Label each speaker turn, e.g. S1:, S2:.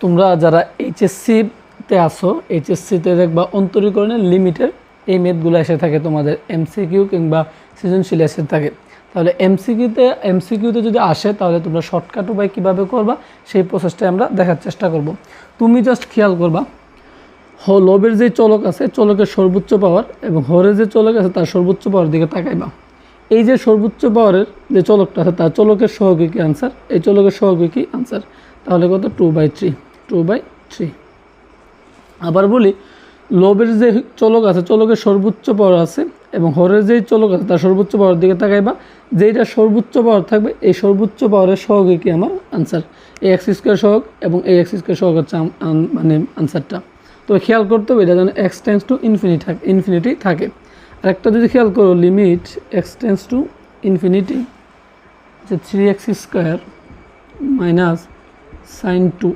S1: তোমরা যারা এইচএসসিতে আসো এইচএসসিতে দেখবা অন্তরীকরণের লিমিটের এই মেথগুলো এসে থাকে, তোমাদের এমসিকিউ কিংবা সৃজনশীল এসে থাকে। তাহলে এমসিকিউতে এমসিকিউতে যদি আসে, তাহলে তোমরা শর্টকাট উপায় কীভাবে করবা, সেই প্রসেসটাই আমরা দেখার চেষ্টা করব। তুমি জাস্ট খেয়াল করবা, হ, লবের যে চলক আছে, চলকের সর্বোচ্চ পাওয়ার এবং হরের যে চলক আছে, তার সর্বোচ্চ পাওয়ার দিকে তাকাইবা। এই যে সর্বোচ্চ পাওয়ারের যে চলকটা আছে, তার চলকের সহগী আনসার এই চলকের সহগী কি আনসার তাহলে কত? Two by three two by three আবার বলি, লোভের যে চলক আছে, চলকের সর্বোচ্চ পাওয়ার আছে এবং হরের যেই চলক আছে, তার সর্বোচ্চ পাওয়ার দিকে তাকাইবা। যেইটা সর্বোচ্চ পাওয়ার থাকবে, এই সর্বোচ্চ পাওয়ারের সহগে কি আমার আনসার এই এক্স স্কোয়ার সহগ এবং এই এক্স স্কোয়ার সহগ হচ্ছে মানে আনসারটা তো খেয়াল করতে হবে, এটা যেন এক্স টেন্স টু ইনফিনিটি থাকে ইনফিনিটি থাকে। আরেকটা যদি খেয়াল করো limit x tends to infinity যে three x square minus sine two